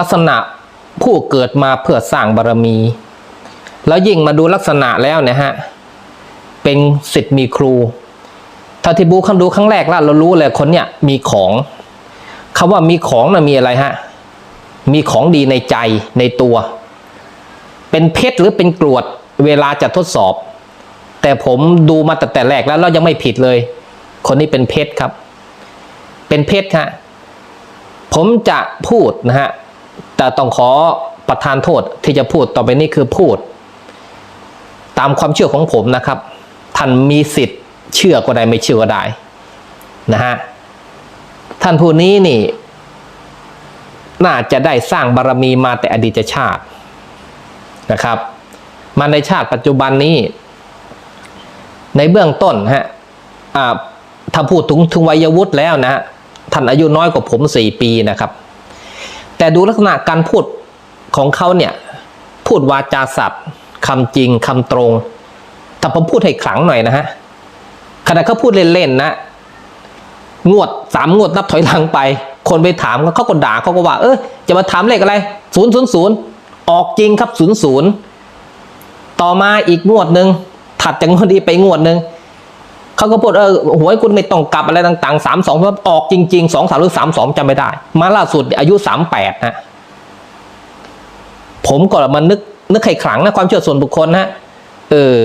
ลักษณะผู้เกิดมาเพื่อสร้างบารมี แล้วยิ่งมาดูลักษณะแล้วเนะฮะ เป็นสิทธิ์มีครู ถ้าที่บูคำดูครั้งแรกแล้วเรารู้เลยคนเนี้ยมีของคำว่ามีของนะมีอะไรฮะ มีของดีในใจในตัว เป็นเพชรหรือเป็นกรวดเวลาจะทดสอบ แต่ผมดูมาแต่แต่แรกแล้วเรายังไม่ผิดเลย คนนี้เป็นเพชรครับ เป็นเพชรฮะผมจะพูดนะฮะ แต่ต้องขอประทานโทษที่จะพูดต่อไปนี้คือพูด ตามความเชื่อของผมนะครับ ท่านมีสิทธิ์เชื่อก็ได้ไม่เชื่อก็ได้นะฮะท่านผู้นี้นี่ น่าจะได้สร้างบารรมีมาแต่อดีตชาตินะครับ มาในชาติปัจจุบันนี้ ในเบื้องต้นฮะอ่าถ้าพูดถึงถึงวัยวุฒิแล้วนะฮะท่านอายุน้อยกว่าผมสี่ปีนะครับ แต่ดูลักษณะการพูดของเขาเนี่ยพูดวาจาสัตว์คำจริงคำตรง แต่ผมพูดให้ขลังหน่อยนะฮะขณะเขาพูดเล่นๆนะ งวดสามงวดนับถอยหลังไป คนไปถามเขาก็ด่าเขาก็ว่า เออจะมาถามเลขอะไรศูนย์ศูนย์ศูนย์ออกจริงครับศูนย์ศูนย์ต่อมาอีกงวดหนึ่งถัดจากงวดนี้ไปงวดหนึ่ง เขาก็พูดเออหวยคุณไม่ต้องกลับอะไรต่างๆสามสองเพราะออกจริงๆสองสามหรือสามสองจำไม่ได้ มาล่าสุดอายุสามแปดนะผมก็มานึกนึกให้ขลังนะความเชื่อส่วนบุคคลนะเออ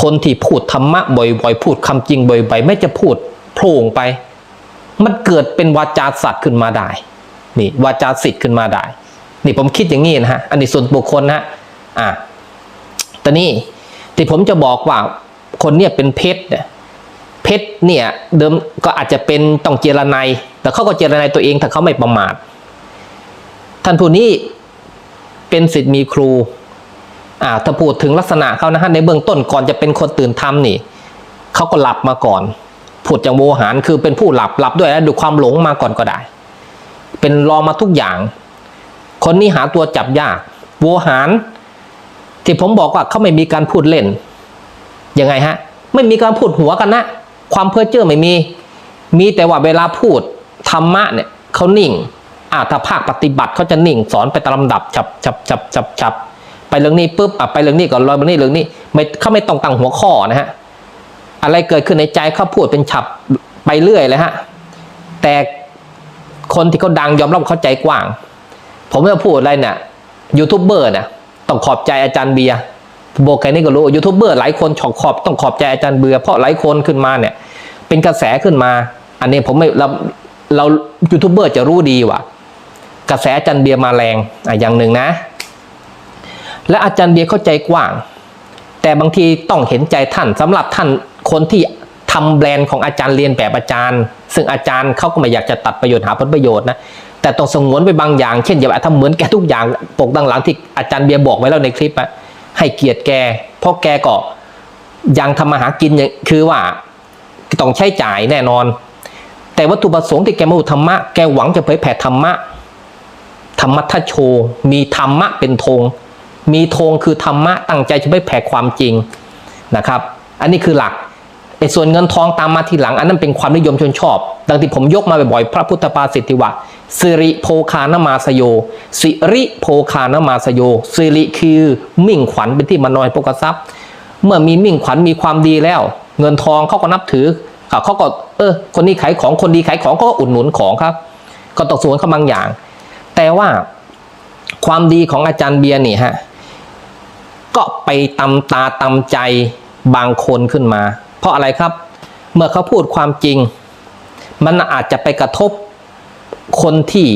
คนที่พูดธรรมะบ่อยๆพูดคำจริงบ่อยๆไม่จะพูดโผล่งไป มันเกิดเป็นวาจาสัตว์ขึ้นมาได้ นี่วาจาสิทธิ์ขึ้นมาได้ นี่ผมคิดอย่างนี้นะฮะอันนี้ส่วนบุคคลนะอะแต่นี่ที่ผมจะบอกว่า คนเนี่ยเป็นเพชรเนี่ยเพชรเนี่ยเดิมก็อาจจะเป็นต้องเจรไนยแต่เขาก็เจรไนยตัวเองถ้าเขาไม่ประมาทท่านผู้นี้เป็นสิทธิ์มีครูอ่าถ้าพูดถึงลักษณะเขานะฮะในเบื้องต้นก่อนจะเป็นคนตื่นทำนี่เขาก็หลับมาก่อนพูดจากโวหารคือเป็นผู้หลับหลับด้วยแล้วดูความหลงมาก่อนก็ได้ เป็นรองมาทุกอย่าง คนนี้หาตัวจับยากโวหาร ที่ผมบอกว่าเขาไม่มีการพูดเล่น ยังไงฮะ ไม่มีการพูดหัวกันนะ ความเพ้อเจ้อไม่มี มีแต่ว่าเวลาพูดธรรมะเนี่ยเขานิ่งอาถ้าภาคปฏิบัติเขาจะนิ่งสอนไปตามลำดับฉับฉับฉับฉับฉับไปเรื่องนี้ปุ๊บอะไปเรื่องนี้ก่อนรอยไปนี่เรื่องนี้ไม่เขาไม่ต้องตั้งหัวข้อนะฮะอะไรเกิดขึ้นในใจเขาพูดเป็นฉับไปเรื่อยเลยฮะแต่คนที่เขาดังยอมรับเขาใจกว้าง ผมจะพูดอะไรเนี่ยยูทูบเบอร์เนี่ยต้องขอบใจอาจารย์เบียร์ บอกแค่นี้ก็รู้ยูทูบเบอร์หลายคนขอบขอบต้องขอบใจอาจารย์เบียร์เพราะหลายคนขึ้นมาเนี่ย เป็นกระแสขึ้นมา อันนี้ผมไม่เราเรายูทูบเบอร์จะรู้ดีว่ากระแสอาจารย์เบียร์มาแรงอะอย่างหนึ่งนะ และอาจารย์เบียร์เข้าใจกว้าง แต่บางทีต้องเห็นใจท่านสำหรับท่านคนที่ทำแบรนด์ของอาจารย์เรียนแบบอาจารย์ ซึ่งอาจารย์เขาก็ไม่อยากจะตัดประโยชน์หาผลประโยชน์นะแต่ต้องสงวนไปบางอย่างเช่นอย่าทำเหมือนแกทุกอย่างปกดังหลังที่อาจารย์เบียร์บอกไว้แล้วในคลิปอะ ให้เกียรติแกเพราะแกก็ยังทำมาหากินคือว่าต้องใช้จ่ายแน่นอน แต่วัตถุประสงค์ที่แกมาอุธรรมะแกหวังจะเผยแผ่ธรรมะธรรมะทัชโช มีธรรมะเป็นธงมีธงคือธรรมะตั้งใจจะไปแผ่ความจริงนะครับ อันนี้คือหลัก ไอ้ส่วนเงินทองตามมาทีหลัง อันนั้นเป็นความนิยมชนชอบ ดังที่ผมยกมาบ่อยๆ พระพุทธปาสิทธิวะสิริโภคานมาสโย สิริโภคานมาสโยสิริคือมิ่งขวัญเป็นที่มานอยปกทรัพย์ เมื่อมีมิ่งขวัญมีความดีแล้ว เงินทองเขาก็นับถือเขาก็เออ คนนี้ขายของคนดีขายของก็อุดหนุนของครับ ก็ต้องสวนเขาบางอย่าง แต่ว่าความดีของอาจารย์เบียร์นี่ฮะก็ไปตำตาตำใจบางคนขึ้นมา เพราะอะไรครับ เมื่อเขาพูดความจริง มันอาจจะไปกระทบคนที่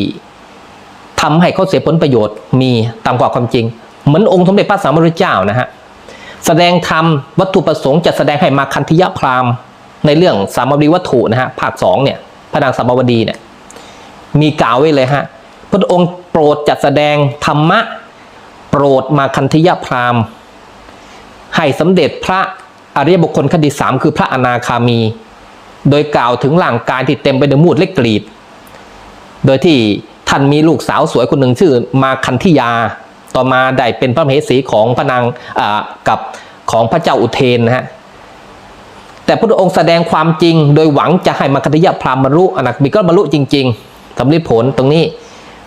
ทำให้เขาเสียผลประโยชน์มีตามกว่าความจริง เหมือนองค์สมเด็จพระสัมมาสัมพุทธเจ้านะฮะแสดงธรรมวัตถุประสงค์จะแสดงให้มาคันธิยพราหมณ์ในเรื่องสามบดีวัตถุนะฮะภาคสองเนี่ยพระนางสามบดีเนี่ยมีกล่าวไว้เลยฮะพระองค์โปรดจัดแสดงธรรมะ โปรดมาคันธิยพราหมณ์ให้สำเร็จพระ อริยบุคคลขั้นที่สามคือพระอนาคามี โดยกล่าวถึงร่างกายที่เต็มไปด้วยมูดและกรีดโดยที่ท่านมีลูกสาวสวยคนหนึ่งชื่อมาคันธิยา ต่อมาได้เป็นพระมเหสีของพระนางกับของพระเจ้าอุเทนนะฮะแต่พระองค์แสดงความจริง โดยหวังจะให้มาคันธิยพรามบรรลุอนาคามีก็บรรลุจริงๆสำเร็จผลตรงนี้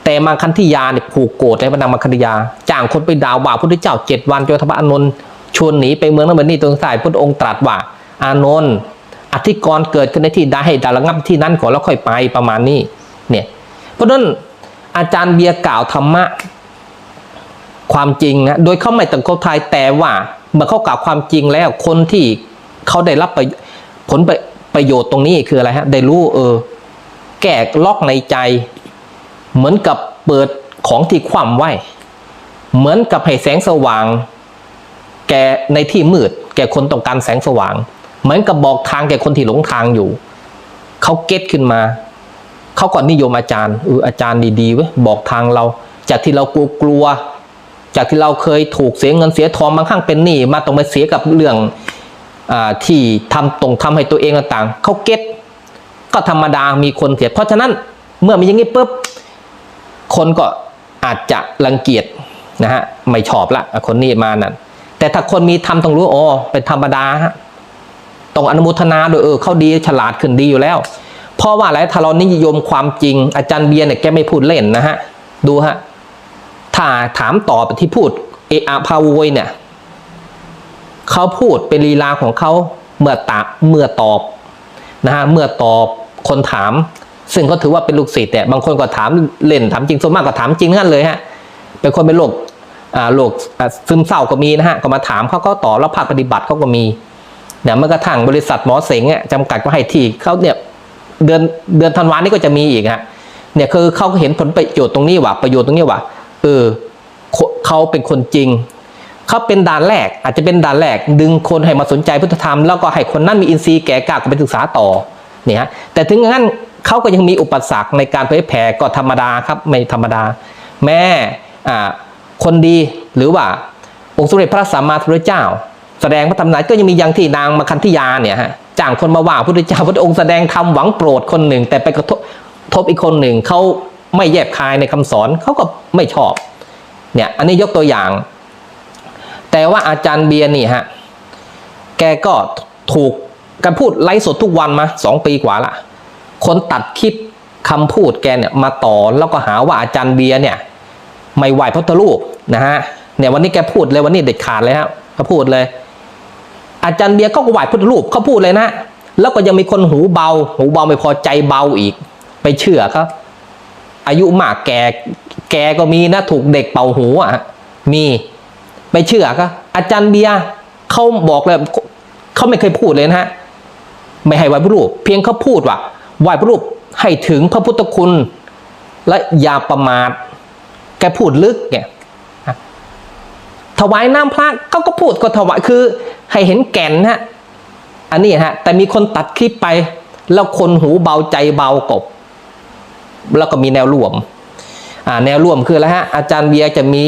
แต่มังคันธิยาเนี่ยผูกโกรธในพระนางมังคันธิยาจ้างคนไปด่าว่าพระพุทธเจ้าเจ็ดวันจนทพระอานนท์ ชวนหนีไปเมืองนั้นเมืองนี้ตรงสายพระองค์ตรัสว่า อานนท์อธิกรณ์เกิดขึ้นในที่ใดให้ดาระงับที่นั้นก่อนแล้วค่อยไปประมาณนี้เนี่ยเพราะนั้นอาจารย์เบียร์กล่าวธรรมะความจริงนะโดยเขาไม่ตังคบไทยแต่ว่าเมื่อเขากล่าวความจริงแล้วคนที่เขาได้รับผลประประโยชน์ตรงนี้คืออะไรฮะได้รู้เออ แก้ล็อกในใจ เหมือนกับเปิดของที่คว่ำไว้ เหมือนกับให้แสงสว่าง แก่ในที่มืด แก่คนต้องการแสงสว่าง เหมือนกับบอกทางแก่คนที่หลงทางอยู่ เขาเก็ตขึ้นมา เขาก็นิยมอาจารย์เอออาจารย์ดีๆเว้ยบอกทางเรา จากที่เรากลัวกลัวๆจากที่เราเคยถูกเสียเงินเสียทองบางครั้งเป็นหนี้มาต้องมาเสียกับเรื่องอที่ทำตรงทำให้ตัวเองต่างๆเขาเก็ตก็ธรรมดามีคนเสีย เพราะฉะนั้นเมื่อมีอย่างนี้ปุ๊บคนก็อาจจะรังเกียจนะฮะไม่ชอบละคนนี้มานั่น แต่ถ้าคนมีทำต้องรู้อ๋อเป็นธรรมดาฮะต้องอนุโมทนาโดยเออเขาดีฉลาดขึ้นดีอยู่แล้ว เพราะว่าอะไรถ้าเรานิยมความจริง อาจารย์เบียร์เนี่ยแกไม่พูดเล่นนะฮะดูฮะถ้าถามตอบที่พูดเออะพาโวยเนี่ยเขาพูดเป็นลีลาของเขาเมื่อตะเมื่อตอบนะฮะเมื่อตอบคนถาม ซึ่งเขาถือว่าเป็นลูกศิษย์แต่บางคนก็ถามเล่นถามจริงส่วนมากก็ถามจริงนั่นเลยฮะเป็นคนเป็นโรค โรคอ่าซึมเศร้าก็มีนะฮะก็มาถามเขาก็ตอบแล้วภาคปฏิบัติเขาก็มีเนี่ยเมื่อกระทั่งบริษัทหมอเสง่ยจำกัดก็ให้ที่เขาเนี่ยเดือนเดือนธันวานี่ก็จะมีอีกฮะเนี่ยคือเขาเห็นผลประโยชน์ตรงนี้ว่าประโยชน์ตรงนี้ว่าเออเขาเป็นคนจริงเขาเป็นด่านแรกอาจจะเป็นด่านแรก ดึงคนให้มาสนใจพุทธธรรมแล้วก็ให้คนนั้นมีอินทรีย์แก่กล้าก็ไปศึกษาต่อเนี่ยแต่ถึงงั้นเขาก็ยังมีอุปสรรคในการเผยแผ่ก็ธรรมดาครับไม่ธรรมดา แม่อ่า คนดีหรือว่าองค์สมเด็จพระสัมมาสัมพุทธเจ้า แสดงพระธรรมนั้นก็ยังมีอย่างที่นางมาคันธิยาเนี่ยฮะจ้างคนมาว่าพระพุทธเจ้าพระองค์แสดงธรรมหวังโปรดคนหนึ่ง แต่ไปกระทบทบอีกคนหนึ่งเขาไม่แยบคายในคำสอนเขาก็ไม่ชอบเนี่ยอันนี้ยกตัวอย่าง แต่ว่าอาจารย์เบียร์นี่ฮะแกก็ถูกการพูดไลฟ์สดทุกวันมาสองปีกว่าละคนตัดคลิปคำพูดแกเนี่ยมาต่อแล้วก็หาว่าอาจารย์เบียร์เนี่ย ไม่ไหวพระพุทธรูปนะฮะเนี่ยวันนี้แกพูดเลยวันนี้เด็ดขาดเลยครับเขาพูดเลย อาจารย์เบียร์ก็ไหวพุทธรูปเขาพูดเลยนะ แล้วก็ยังมีคนหูเบา หูเบาไม่พอใจเบาอีก ไปเชื่อเขาอายุมากแกแกก็มีนะถูกเด็กเป่าหูอะมีไปเชื่อเขาอาจารย์เบียร์เขาบอกเลยเขาไม่เคยพูดเลยนะฮะไม่ให้ไหวพระรูป เพียงเขาพูดว่าไหวพระรูปให้ถึงพระพุทธคุณ และอย่าประมาท แกพูดลึกไงถวายน้ำพระเขาก็พูดก็ถวายคือให้เห็นแก่นฮะอันนี้ฮะแต่มีคนตัดคลิปไป แล้วคนหูเบาใจเบากบ แล้วก็มีแนวร่วมอ่าแนวร่วมคืออะไรฮะอาจารย์เบียร์จะมี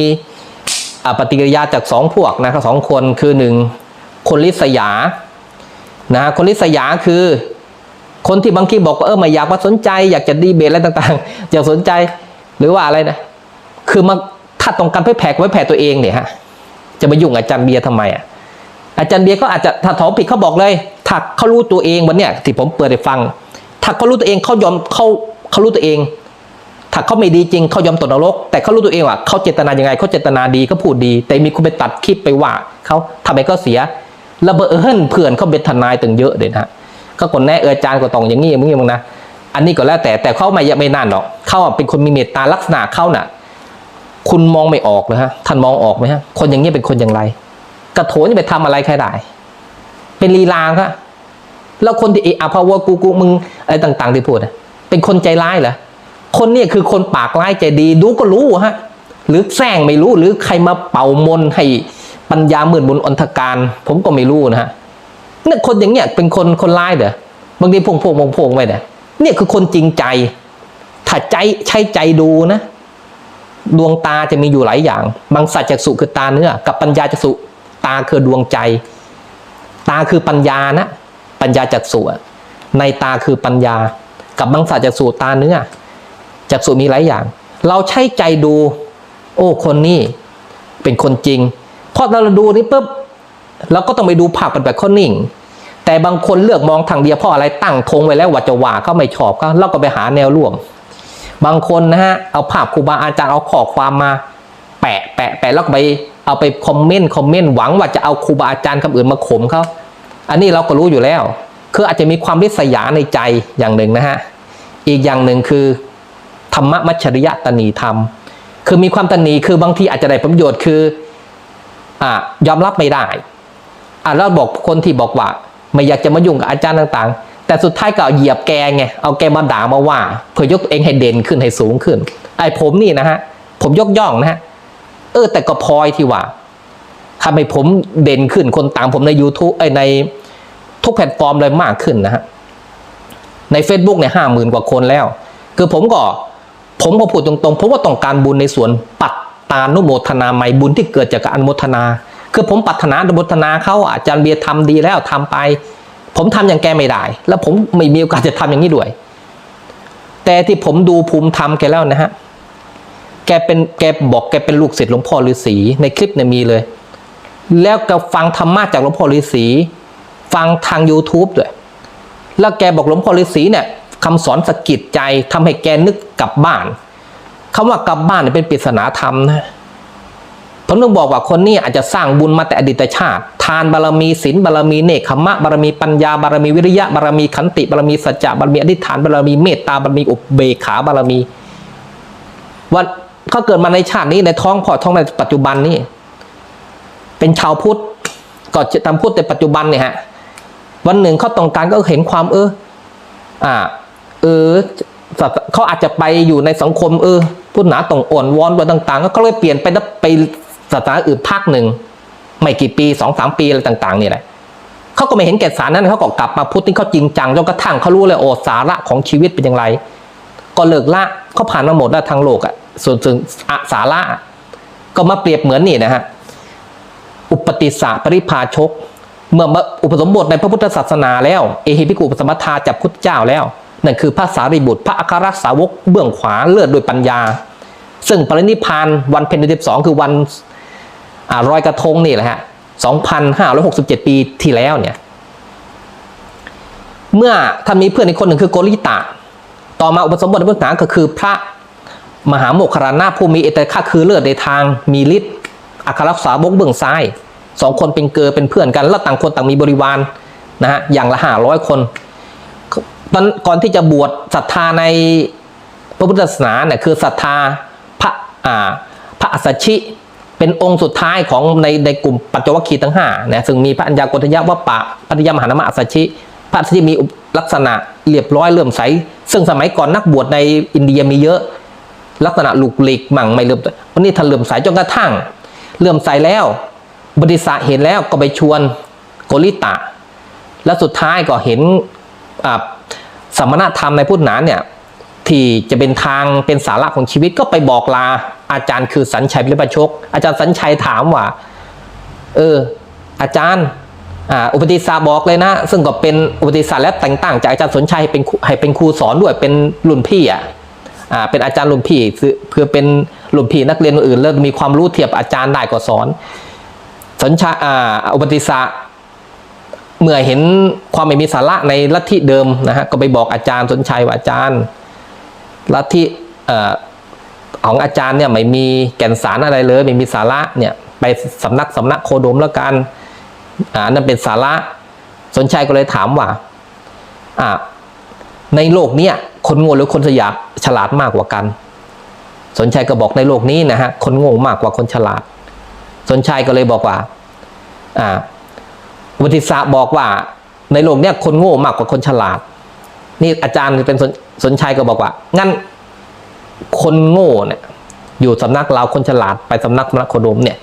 ปฏิกิริยาจากสองพวกนะครับสองคนคือหนึ่งคนลิษยานะคนลิษยาคือ คนที่บางทีบอกว่าเออไม่อยากมาสนใจ อยากจะดีเบตอะไรต่างๆ อยากสนใจหรือว่าอะไรนะ คือมาถ้าต้องการเผยแผ่ก็เผยแผ่ตัวเองเนี่ยฮะ จะมายุ่งอาจารย์เบียร์ทำไมอะ อาจารย์เบียร์ก็อาจจะถ้าถองผิดเขาบอกเลยถ้าเขารู้ตัวเองวันเนี้ยที่ผมเปิดให้ฟัง ถ้าเขารู้ตัวเองเขายอมเขาเขารู้ตัวเอง ถ้าเขาไม่ดีจริงเขายอมตกนรก แต่เขารู้ตัวเองว่าเขาเจตนายังไงเขาเจตนาดีเขาพูดดี แต่มีคนไปตัดคลิปไปว่าเขาทำให้เขาเสียระเบิดเอิญเพื่อนเขาเป็นทนายตึงเยอะเลยนะก็คนแน่เอออาจารย์ก็ต้องอย่างงี้มึงมึงนะอันนี้ก็แล้วแต่แต่เขาไม่ไม่นั่นหรอกเขาเป็นคนมีเมตตาลักษณะเขาน่ะ คุณมองไม่ออกเลยฮะ ท่านมองออกไหมฮะ คนอย่างนี้เป็นคนอย่างไร กระโถนจะไปทำอะไรใครได้ เป็นลีลาครับแล้วคนที่เอะอะพาวกูกูมึงอะไรต่าง ๆ ที่พูดเป็นคนใจร้ายเหรอ คนเนี่ยคือคนปากร้ายใจดี ดูก็รู้ฮะ หรือแซงไม่รู้ หรือใครมาเป่ามนให้ปัญญาหมื่นบุญอนทการ ผมก็ไม่รู้นะฮะเนี่ยคนอย่างเนี้ยเป็นคนคนร้ายเหรอ บางทีพงพงพงพงไปเนี่ย เนี่ยคือคนจริงใจ ถ้าใจใช้ใจดูนะ ดวงตาจะมีอยู่หลายอย่างบางสัจจักสุคือตาเนื้อ กับปัญญาจักสุตาคือดวงใจ ตาคือปัญญานะ ปัญญาจักสุในตาคือปัญญา กับบางสัจจักสุตาเนื้อจักสุมีหลายอย่าง เราใช้ใจดู โอ้คนนี้เป็นคนจริงพอเราดูนี่ปุ๊บเราก็ต้องไปดูภาพเป็นแบบเขานิ่ง แต่บางคนเลือกมองทางเดียวเพราะอะไรตั้งธงไว้แล้วว่าจะว่าเขาไม่ชอบเขาเราก็ไปหาแนวร่วม บางคนนะฮะเอาภาพครูบาอาจารย์เอาข้อความมา แปะแปะแปะแล้วไปเอาไปคอมเมนต์คอมเมนต์หวังว่าจะเอาครูบาอาจารย์คำอื่นมาข่มเขาอันนี้เราก็รู้อยู่แล้ว คืออาจจะมีความริษยาในใจอย่างหนึ่งนะฮะอีกอย่างหนึ่งคือ ธรรมมัจฉริยะตนีธรรม คือมีความตนีคือบางทีอาจจะได้ประโยชน์คืออ่ายอมรับไม่ได้อ่าแล้วบอกคนที่บอกว่า ไม่อยากจะมายุ่งกับอาจารย์ต่างๆ แต่สุดท้ายก็เอาเหยียบแกไงเอาแกมาด่ามาว่า เพื่อยกตัวเองให้เด่นขึ้นให้สูงขึ้น ไอ้ผมนี่นะฮะ ผมยกย่องนะฮะเออ แต่ก็พลอยที่ว่าทำให้ผมเด่นขึ้นคนตามผมใน YouTube ไอ้ในทุกแพลตฟอร์มเลยมากขึ้นนะฮะใน Facebook เนี่ยห้าหมื่นกว่าคนแล้ว คือผมก็ ผมก็พูดตรงๆ ผมว่าต้องการบุญในส่วนปัตตานุโมทนาไม่บุญที่เกิดจากการอนุโมทนา คือผมปรารถนาอนุโมทนาเขาอาจารย์เบียร์ทำดีแล้วทำไป ผมทำอย่างแกไม่ได้ แล้วผมไม่มีโอกาสจะทำอย่างนี้ด้วย แต่ที่ผมดูภูมิธรรมแกแล้วนะฮะ แกเป็นแกบอกแกเป็นลูกศิษย์หลวงพ่อฤาษีในคลิปเนี่ยมีเลย แล้วก็ฟังธรรมะจากหลวงพ่อฤาษีฟังทาง YouTube ด้วย แล้วแกบอกหลวงพ่อฤาษีเนี่ยคำสอนสะกิดใจทำให้แกนึกกลับบ้านคำว่ากลับบ้านเนี่ยเป็นปริศนาธรรมนะ ผมต้องบอกว่าคนนี้อาจจะสร้างบุญมาแต่อดีตชาติ ทานบารมีศีลบารมีเนคขมะบารมีปัญญาบารมีวิริยะบารมีขันติบารมีสัจจะบารมีอธิษฐานบารมีเมตตาบารมีอุเบกขาบารมีวันเขาเกิดมาในชาตินี้ในท้องพ่อท้องในปัจจุบันนี่เป็นชาวพุทธก็จะทำพุทธในปัจจุบันเนี่ยฮะวันหนึ่งเขาต้องการก็เห็นความเอออ่า เออเขาอาจจะไปอยู่ในสังคมเออพุทธหนาต้องอ่อนวอนไปต่างๆก็เขาเลยเปลี่ยนไปแล้วไป ศาสนาอื่นภาคหนึ่งไม่กี่ปีสองสามปีอะไรต่างๆนี่แหละเขาก็ไม่เห็นแก่สารนั้นเขาก็กลับมาพุทธที่เขาจริงจังจนกระทั่งเขารู้เลยโอสาระของชีวิตเป็นอย่างไร ก็เลิกละเขาผ่านมาหมดแล้วทางโลกอะส่วนถึงอสาระก็มาเปรียบเหมือนนี่นะฮะอุปติสสะปริพาชก เมื่อมาอุปสมบทในพระพุทธศาสนาแล้ว เอหิภิกขุปสมทาจับพุทธเจ้าแล้วนั่นคือพระสารีบุตร พระอัครสาวกเบื้องขวาเลือดโดยปัญญา ซึ่งปรินิพพานวันเพ็ญเดือนสิบสองคือวัน อ่ารอยกระทงนี่แหละฮะสองพันห้าร้อยหกสิบเจ็ดปีที่แล้วเนี่ย เมื่อท่านมีเพื่อนอีกคนหนึ่งคือโกริตะ ต่อมาอุปสมบทในพุทธศาสนาก็คือพระมหาโมคคารณาผู้มีเอตค่าคือเลือดในทางมีฤทธิ์อัครสาวกเบื้องซ้ายสองคนเป็นเกอเป็นเพื่อนกัน แล้วต่างคนต่างมีบริวารนะฮะอย่างละห้าร้อยคนตอนก่อนที่จะบวชศรัทธาในพระพุทธศาสนาเนี่ยคือศรัทธาพระอ่าพระอัสสชิ เป็นองค์สุดท้ายของในในกลุ่มปัจจวัคคีย์ทั้งห้านะซึ่งมีพระัญญากฏยะวะปะปัญญามหานามะอัสชิพระอัสสชิมีลักษณะเรียบร้อยเลื่อมใส ซึ่งสมัยก่อนนักบวชในอินเดียมีเยอะ ลักษณะหลุกหลีกมั่งไม่เลื่อมวันนี้ท่านเลื่อมใสจนกระทั่งเลื่อมใสแล้วบริษัทเห็นแล้วก็ไปชวนโกริตะ แล้วสุดท้ายก็เห็นอ่าสมณธรรมในพุทธนานเนี่ยที่จะเป็นทางเป็นสาระของชีวิตก็ไปบอกลา อาจารย์คือสัญชัยพิรประชก อาจารย์สัญชัยถามว่า เออ อาจารย์อ่าอุปติสสะบอกเลยนะ ซึ่งก็เป็นอุปติสสะและแต่งตั้งจากอาจารย์สนชัยให้เป็นให้เป็นครูสอนด้วยเป็นรุ่นพี่อะอ่าเป็นอาจารย์รุ่นพี่เพื่อเป็นรุ่นพี่นักเรียนคนอื่นแล้วมีความรู้เทียบอาจารย์ได้ก็สอน สนชาอ่าอุปติสสะเมื่อเห็นความไม่มีสาระในลัทธิเดิมนะฮะก็ไปบอกอาจารย์สนชัยว่าอาจารย์ลัทธิเอ่อ ของอาจารย์เนี่ยไม่มีแก่นสารอะไรเลย ไม่มีสาระเนี่ยไปสำนักสำนักโคดมแล้วกันอ่านั่นเป็นสาระสนชัยก็เลยถามว่าอ่าในโลกเนี้ยคนโง่หรือคนฉลาดฉลาดมากกว่ากัน สนชัยก็บอกในโลกนี้นะฮะคนโง่มากกว่าคนฉลาด สนชัยก็เลยบอกว่าอ่าวุฒิศาบอกว่า ในโลกเนี้ยคนโง่มากกว่าคนฉลาด นี่อาจารย์เป็นสนสนชัยก็บอกว่างั้น คนโง่เนี่ยอยู่สำนักเราคนฉลาดไปสำนักมรคโดมเนี่ย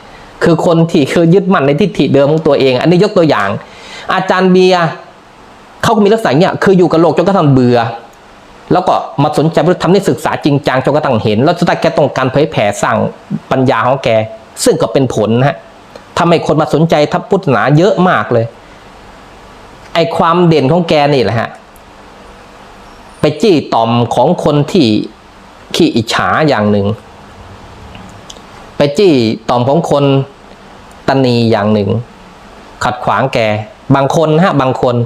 คือคนที่คือยึดมั่นในทิฏฐิเดิมของตัวเอง อันนี้ยกตัวอย่าง อาจารย์เบียร์เขาก็มีลักษณะเนี่ยคืออยู่กับโลกจนกระทั่งเบื่อ แล้วก็มาสนใจพุทธธรรมนี่ศึกษาจริงจังจนกระทั่งเห็น แล้วสุดท้ายแกต้องการเผยแผ่สร้างปัญญาของแก ซึ่งก็เป็นผลนะฮะทำให้คนมาสนใจทัพพุทธศาสนาเยอะมากเลยไอความเด่นของแกนี่แหละฮะไปจี้ต่อมของคนที่ ขี้อิจฉาอย่างหนึ่ง ไปจี้ต่อมของคนตันนีอย่างหนึ่ง ขัดขวางแก บางคนฮะบางคน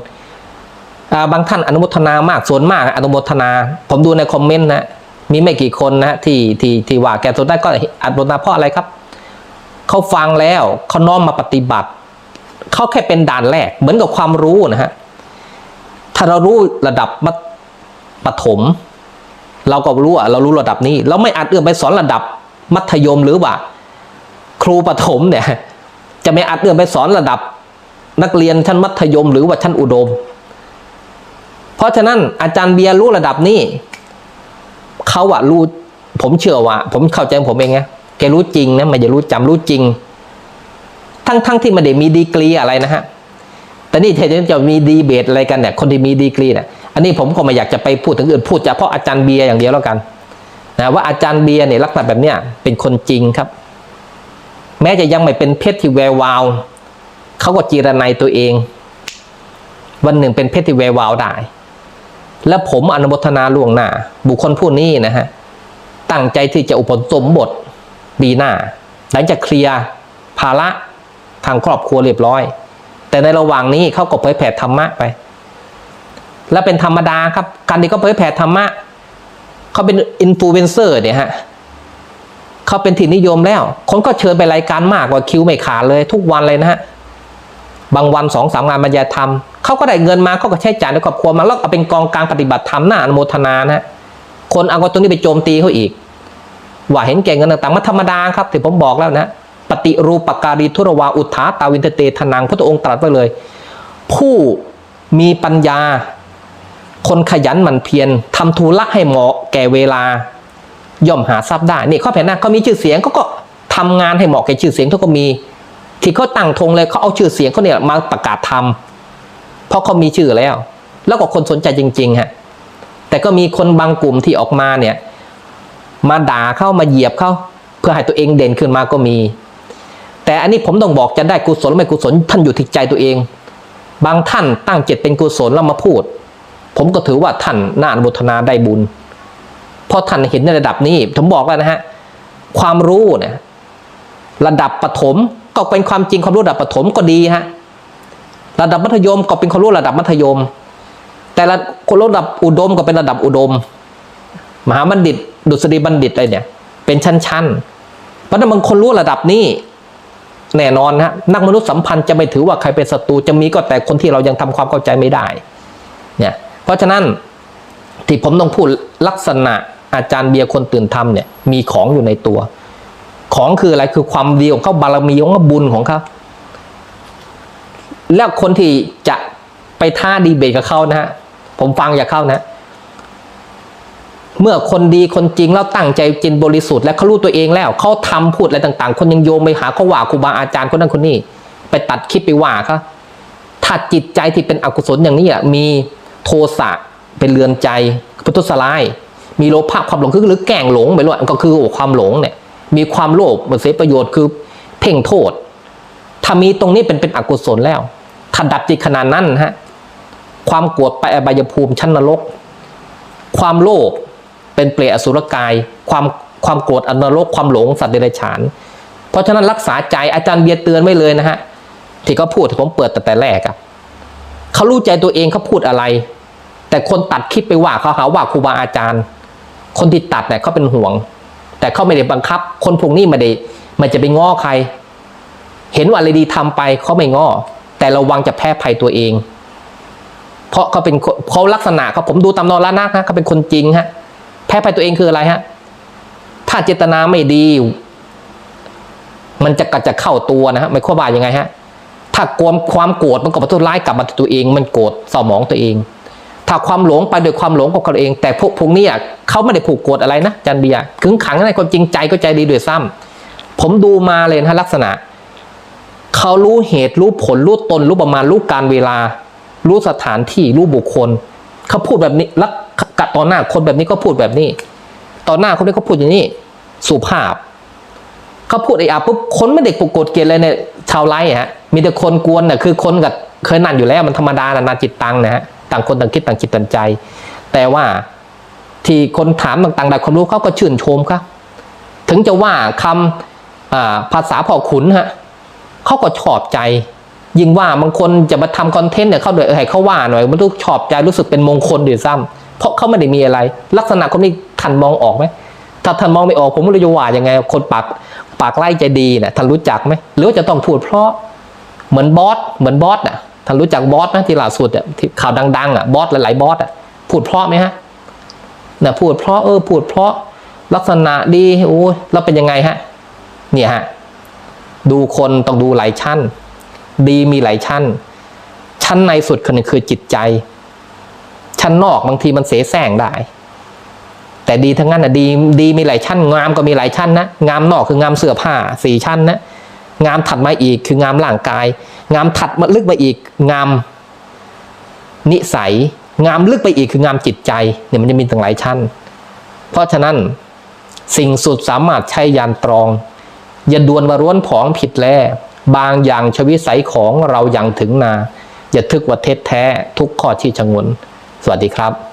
าบางท่านอนุโมทนามากส่วนมากอนุโมทนา ผมดูในคอมเมนต์นะมีไม่กี่คนนะที่ที่ที่ว่าแก่ตัวได้ก็อัดบทนาเพราะอะไรครับเขาฟังแล้วเขาน้อมมาปฏิบัติเขาแค่เป็นด่านแรก เหมือนกับความรู้นะฮะถ้าเรารู้ระดับปฐม เราก็รู้อะเรารู้ระดับนี้ เราไม่อาจเอื้อมไปสอนระดับมัธยมหรือว่า ครูปฐมเนี่ย จะไม่อาจเอื้อมไปสอนระดับ นักเรียนชั้นมัธยม หรือว่าชั้นอุดม เพราะฉะนั้นอาจารย์เบียร์รู้ระดับนี้เขาอะรู้ผมเชื่อว่า ผมเข้าใจผมเองไงแกรู้จริงนะไม่จะรู้จำรู้จริง ทั้งทั้งที่ไม่ได้มีดีกรีอะไรนะฮะแต่นี่เทนจะมีดีเบตอะไรกันเนี่ยคนที่มีดีกรีเนี่ย นนี้ผมก็ไม่อยากจะไปพูดถึงอื่นพูดเฉพาะอาจารย์เบียร์อย่างเดียวแล้วกันนะว่าอาจารย์เบียร์เนี่ยลักษณะแบบเนี้ยเป็นคนจริงครับ แม้จะยังไม่เป็นเพชรที่แวววาวเขาก็จีรนัยตัวเอง วันหนึ่งเป็นเพชรที่แวววาวได้ และผมอนุโมทนาล่วงหน้า บุคคลผู้นี้นะฮะตั้งใจที่จะอุปสมบทปีหน้า หลังจากเคลียร์ภาระทางครอบครัวเรียบร้อย แต่ในระหว่างนี้เขาก็เผยแผ่ธรรมะไป และเป็นธรรมดาครับ การที่เขาเผยแผ่ธรรมะเขาเป็นอินฟลูเอนเซอร์เนี่ยฮะเขาเป็นที่นิยมแล้ว คนก็เชิญไปรายการมากกว่าคิวไม่ขาดเลย ทุกวันเลยนะฮะบางวันสองสามงานบรรยายธรรมเขาก็ได้เงินมาเขาก็ใช้จ่ายในครอบครัวมาแล้วเอาเป็นกองกลางปฏิบัติธรรมหน้าอนุโมทนานะ คนเอาตรงนี้ไปโจมตีเขาอีก ว่าเห็นแก่เงินต่างๆมันธรรมดาครับที่ผมบอกแล้วนะปฏิรูปการีทุรวาอุทาตาวินเตทนังพระองค์ตรัสไว้เลย ผู้มีปัญญา คนขยันหมั่นเพียรทำธุระให้เหมาะแก่เวลา ย่อมหาทรัพย์ได้นี่ข้อแผนหน้าเขามีชื่อเสียงเขาก็ทำงานให้เหมาะแก่ชื่อเสียงเขาก็มี ที่เขาตั้งธงเลยเขาเอาชื่อเสียงเขาเนี่ยมาประกาศทำเพราะเขามีชื่อแล้ว แล้วก็คนสนใจจริงๆฮะแต่ก็มีคนบางกลุ่มที่ออกมาเนี่ย มาด่าเข้ามาเหยียบเข้าเพื่อให้ตัวเองเด่นขึ้นมาก็มี แต่อันนี้ผมต้องบอกจะได้กุศลไม่กุศลท่านอยู่ที่ใจตัวเอง บางท่านตั้งเจตเป็นกุศลแล้วมาพูด ผมก็ถือว่าท่านน่าอนุโมทนาได้บุญ เพราะท่านเห็นในระดับนี้ ผมบอกแล้วนะฮะ ความรู้เนี่ยระดับปฐมก็เป็นความจริงความรู้ระดับปฐมก็ดีฮะ ระดับมัธยมก็เป็นความรู้ระดับมัธยม แต่ละคนระดับอุดมก็เป็นระดับอุดม มหาบัณฑิต ดุษฎีบัณฑิตอะไรเนี่ย เป็นชั้นๆ เพราะนั้นบางคนรู้ระดับนี้แน่นอนฮะนักมนุษยสัมพันธ์จะไม่ถือว่าใครเป็นศัตรูจะมีก็แต่คนที่เรายังทำความเข้าใจไม่ได้ เนี่ย ราะฉะนั้นที่ผมต้องพูดลักษณะอาจารย์เบียร์คนตื่นทำเนี่ยมีของอยู่ในตัว ของคืออะไรคือความดีของเขาบารมีของเขาบุญของเขาแล้วคนที่จะไปท่าดีเบตกับเขานะฮะผมฟังจาเข้านะ เมื่อคนดีคนจริงแล้วตั้งใจจริงบริสุทธิ์และเขารู้ตัวเองแล้วเขาทำพูดอะไรต่างๆ คนยังโยมไปหาเขาว่าครูบาอาจารย์คนนั้นคนนี้ ไปตัดคลิปไปว่าเขาถ้าจิตใจที่เป็นอกุศลอย่างนี้อะมี โทสะเป็นเรือนใจพุทธสลาย มีโลภะความหลงคือหรือแกล้งหลงไปด้วยก็คือความหลงเนี่ยมีความโลภมันเสียประโยชน์คือเพ่งโทษ ถ้ามีตรงนี้เป็นเป็นอกุศลแล้วถ้าดับจิตขนาดนั้นฮะความโกรธไปอบายภูมิชั้นนรก ความโลภเป็นเปรตอสุรกาย ความความโกรธอนรกความหลงสัตว์เดรัจฉาน เพราะฉะนั้นรักษาใจอาจารย์เบียเตือนไว้เลยนะฮะที่เขาพูดที่ผมเปิดแต่แต่แรกอะ เขารู้ใจตัวเองเขาพูดอะไร แต่คนตัดคลิปไปว่าเขาหาว่าครูบาอาจารย์ คนที่ตัดเนี่ยเขาเป็นห่วง แต่เขาไม่ได้บังคับ คนพวกนี้ไม่ได้ไม่จะไปง้อใคร เห็นว่าอะไรดีทำไปเขาไม่ง้อแต่ระวังจะแพ้ภัยตัวเอง เพราะเขาเป็นเขาลักษณะเขาผมดูตำนองละนักนะเขาเป็นคนจริงฮะ แพ้ภัยตัวเองคืออะไรฮะ ถ้าเจตนาไม่ดี มันจะกัดจะเข้าตัวนะฮะไม่ข้อบ่ายยังไงฮะ ถ้าความความโกรธมันก็มาทุร้ายกลับมาตัวเอง มันโกรธเศร้าหมองตัวเอง ถ้าความหลงไปโดยความหลงกับเขาเอง แต่พวกพวกนี้เขาไม่ได้ผูกโกรธอะไรนะจันเบียขึงขังในความจริงใจก็ใจดีด้วยซ้ำผมดูมาเลยนะลักษณะเขารู้เหตุรู้ผลรู้ตนรู้ประมาณรู้การเวลา รู้สถานที่รู้บุคคลเขาพูดแบบนี้แล้วกะต่อหน้าคนแบบนี้ก็พูดแบบนี้ ต่อหน้าคนนี้เขาพูดอย่างนี้สุภาพเขาพูดไอ้อาปุ๊บคนไม่ได้โกรธเกลียดเลยเนี่ยชาวไร่ฮะ มีแต่คนกวนน่ะคือคนกับเคยนั่นอยู่แล้วมันธรรมดานะนาจิตตังนะฮะต่างคนต่างคิดต่างจิตต่างใจ แต่ว่าที่คนถามต่างๆได้ความรู้เขาก็ชื่นชมครับถึงจะว่าคำอ่าภาษาพ่อขุนฮะเขาก็ชอบใจ ยิ่งว่าบางคนจะมาทำคอนเทนต์เนี่ยเขาเดือดให้เขาว่าหน่อยมันต้ชอบใจรู้สึกเป็นมงคลเด้วยซ้ำเพราะเขาไม่ได้มีอะไร ลักษณะคนนี้ท่านมองออกไหมถ้าท่านมองไม่ออกผมไม่รู้จะว่ายังไง คนปากปากไล่ใจดีนะท่านรู้จักไหมหรือว่าจะต้องพูดเพราะ เหมือนบอสเหมือนบอสอะท่านรู้จักบอสไหมที่ล่าสุดอะที่ข่าวดังๆอะบอสหลายๆบอสอะพูดเพราะไหมฮะนะพูดเพราะเออพูดเพราะลักษณะดีโอ้ยแล้วเป็นยังไงฮะเนี่ยฮะดูคนต้องดูหลายชั้น ดีมีหลายชั้น ชั้นในสุดคนหนึ่งคือจิตใจ ชั้นนอกบางทีมันเสแสร้งได้ แต่ดีทั้งนั้นนะดีดีมีหลายชั้น งามก็มีหลายชั้นนะงามนอกคืองามเสื้อผ้าสี่ชั้นนะ งามถัดมาอีกคืองามร่างกาย งามถัดมาลึกไปอีก งามนิสัย งามลึกไปอีกคืองามจิตใจเนี่ยมันจะมีตั้งหลายชั้น เพราะฉะนั้นสิ่งสุดสามารถใช้ยานตรอง อย่าดวนมาร้วนผองผิดแลบางอย่างชวิสัยของเราอย่างถึงนา อย่าทึกว่าเท็จแท้ทุกข้อที่ชงน สวัสดีครับ